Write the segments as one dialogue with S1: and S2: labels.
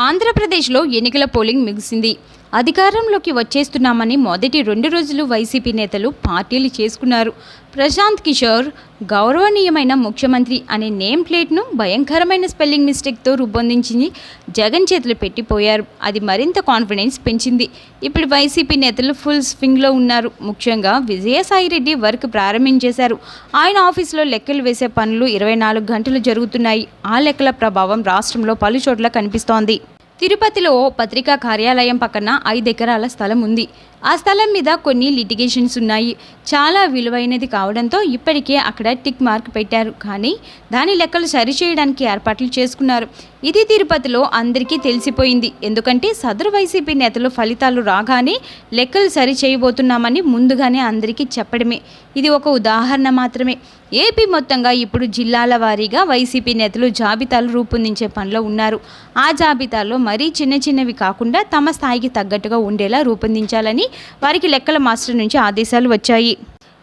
S1: ఆంధ్రప్రదేశ్లో ఎన్నికల పోలింగ్ ముగిసింది. అధికారంలోకి వచ్చేస్తున్నామని మొదటి రెండు రోజులు వైసీపీ నేతలు పార్టీలు చేసుకున్నారు. ప్రశాంత్ కిషోర్ గౌరవనీయమైన ముఖ్యమంత్రి అనే నేమ్ ప్లేట్ను భయంకరమైన స్పెల్లింగ్ మిస్టేక్తో రూపొందించి జగన్ చేతులు పెట్టిపోయారు. అది మరింత కాన్ఫిడెన్స్ పెంచింది. ఇప్పుడు వైసీపీ నేతలు ఫుల్ స్వింగ్లో ఉన్నారు. ముఖ్యంగా విజయసాయిరెడ్డి వర్క్ ప్రారంభించేశారు. ఆయన ఆఫీసులో లెక్కలు వేసే పనులు ఇరవై నాలుగు గంటలు జరుగుతున్నాయి. ఆ లెక్కల ప్రభావం రాష్ట్రంలో పలు చోట్ల కనిపిస్తోంది. తిరుపతిలో ఓ పత్రికా కార్యాలయం పక్కన ఐదు ఎకరాల స్థలం ఉంది ఆ స్థలం మీద కొన్ని లిటిగేషన్స్ ఉన్నాయి. చాలా విలువైనది కావడంతో ఇప్పటికే అక్కడ టిక్ మార్క్ పెట్టారు. కానీ దాని లెక్కలు సరిచేయడానికి ఏర్పాట్లు చేసుకున్నారు. ఇది తిరుపతిలో అందరికీ తెలిసిపోయింది. ఎందుకంటే సదరు వైసీపీ నేతలు ఫలితాలు రాగానే లెక్కలు సరి చేయబోతున్నామని ముందుగానే అందరికీ చెప్పడమే. ఇది ఒక ఉదాహరణ మాత్రమే. ఏపీ మొత్తంగా ఇప్పుడు జిల్లాల వారీగా వైసీపీ నేతలు జాబితాలు రూపొందించే పనిలో ఉన్నారు. ఆ జాబితాలో మరీ చిన్న చిన్నవి కాకుండా తమ స్థాయికి తగ్గట్టుగా ఉండేలా రూపొందించాలని వారికి లెక్కల మాస్టర్ నుంచి ఆదేశాలు వచ్చాయి.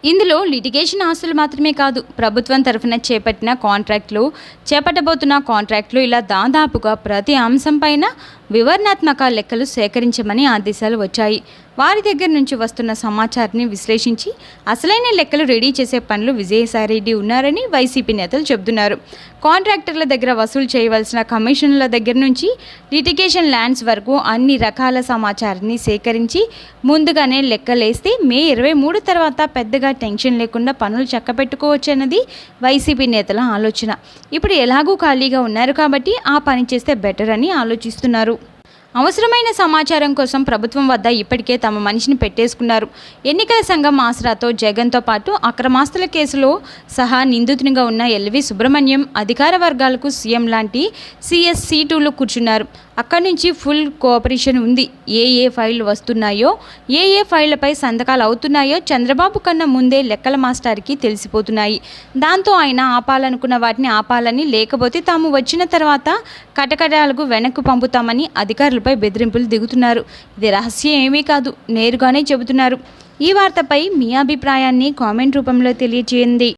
S1: ఇందులో లిటిగేషన్ ఆస్తులు మాత్రమే కాదు ప్రభుత్వం తరఫున చేపట్టిన కాంట్రాక్టులు చేపట్టబోతున్న కాంట్రాక్టులు ఇలా దాదాపుగా ప్రతి అంశంపైన వివరణాత్మక లెక్కలు సేకరించమని ఆదేశాలు వచ్చాయి. వారి దగ్గర నుంచి వస్తున్న సమాచారాన్ని విశ్లేషించి అసలైన లెక్కలు రెడీ చేసే పనులు విజయసాయిరెడ్డి ఉన్నారని వైసీపీ నేతలు చెబుతున్నారు. కాంట్రాక్టర్ల దగ్గర వసూలు చేయవలసిన కమిషన్ల దగ్గర నుంచి లిటిగేషన్ ల్యాండ్స్ వరకు అన్ని రకాల సమాచారాన్ని సేకరించి ముందుగానే లెక్కలేస్తే మే ఇరవై మూడు తర్వాత పెద్దగా టెన్షన్ లేకుండా పనులు చక్కబెట్టుకోవచ్చన్నది వైసీపీ నేతల ఆలోచన. ఇప్పుడు ఎలాగూ ఖాళీగా ఉన్నారు కాబట్టి ఆ పని చేస్తే బెటర్ అని ఆలోచిస్తున్నారు. అవసరమైన సమాచారం కోసం ప్రభుత్వం వద్ద ఇప్పటికే తమ మనిషిని పెట్టేసుకున్నారు. ఎన్నికల సంఘం ఆసరాతో జగన్తో పాటు అక్రమాస్తుల కేసులో సహా నిందితునిగా ఉన్న ఎల్వి సుబ్రహ్మణ్యం అధికార వర్గాలకు సీఎం లాంటి సిఎస్ సీటులు కూర్చున్నారు. అక్కడి నుంచి ఫుల్ కోఆపరేషన్ ఉంది. ఏ ఏ ఫైళ్ళు వస్తున్నాయో ఏ ఏ ఫైళ్ళపై సంతకాలు అవుతున్నాయో చంద్రబాబు కన్నా ముందే లెక్కల మాస్టర్కి తెలిసిపోతున్నాయి. దాంతో ఆయన ఆపాలనుకున్న వాటిని ఆపాలని లేకపోతే తాము వచ్చిన తర్వాత కటకటాలకు వెనక్కు పంపుతామని అధికారులపై బెదిరింపులు దిగుతున్నారు. ఇది రహస్యం ఏమీ కాదు నేరుగానే చెబుతున్నారు. ఈ వార్తపై మీ అభిప్రాయాన్ని కామెంట్ రూపంలో తెలియజేయండి